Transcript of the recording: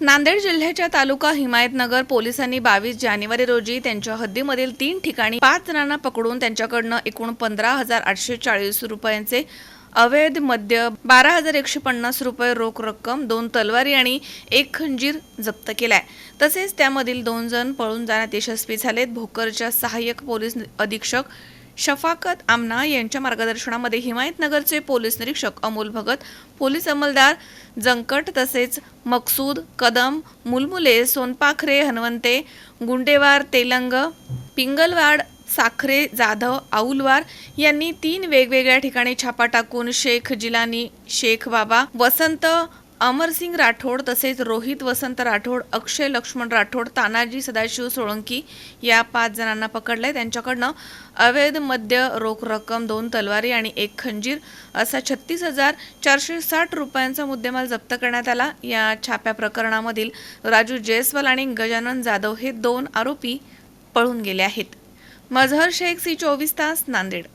नांदेड जिल्ह्याच्या तालुका हिमायतनगर पोलिसांनी बावीस जानेवारी रोजी त्यांच्या हद्दीमधील तीन ठिकाणी पाच जणांना पकडून त्यांच्याकडनं एकूण पंधरा हजार आठशे चाळीस रुपयांचे अवैध मद्य बारा हजार एकशे पन्नास रुपये रोख रक्कम दोन तलवारी आणि एक खंजीर जप्त केलाय. तसेच त्यामधील दोन जण पळून जाण्यात यशस्वी झालेत. भोकरच्या सहाय्यक पोलीस अधीक्षक शफाकत आमना यांच्या मार्गदर्शनामध्ये हिमायतनगरचे पोलीस निरीक्षक अमोल भगत पोलीस अंमलदार जंकट तसेच मकसूद कदम मुलमुले सोनपाखरे हनवंते गुंडेवार तेलंग पिंगलवाड साखरे जाधव आऊलवार यांनी तीन वेगवेगळ्या ठिकाणी छापा टाकून शेख जिलानी शेख बाबा वसंत अमरसिंग राठोड तसेच रोहित वसंत राठोड अक्षय लक्ष्मण राठोड तानाजी सदाशिव सोळंकी या पाच जणांना पकडले त्यांच्याकडनं अवैध मद्य रोख रक्कम दोन तलवारी आणि एक खंजीर असा छत्तीस हजार चारशे साठ रुपयांचा मुद्देमाल जप्त करण्यात आला. या छाप्या प्रकरणामधील राजू जयस्वाल आणि गजानन जाधव हे दोन आरोपी पळून गेले आहेत. मझहर शेख सी चोवीस तास नांदेड.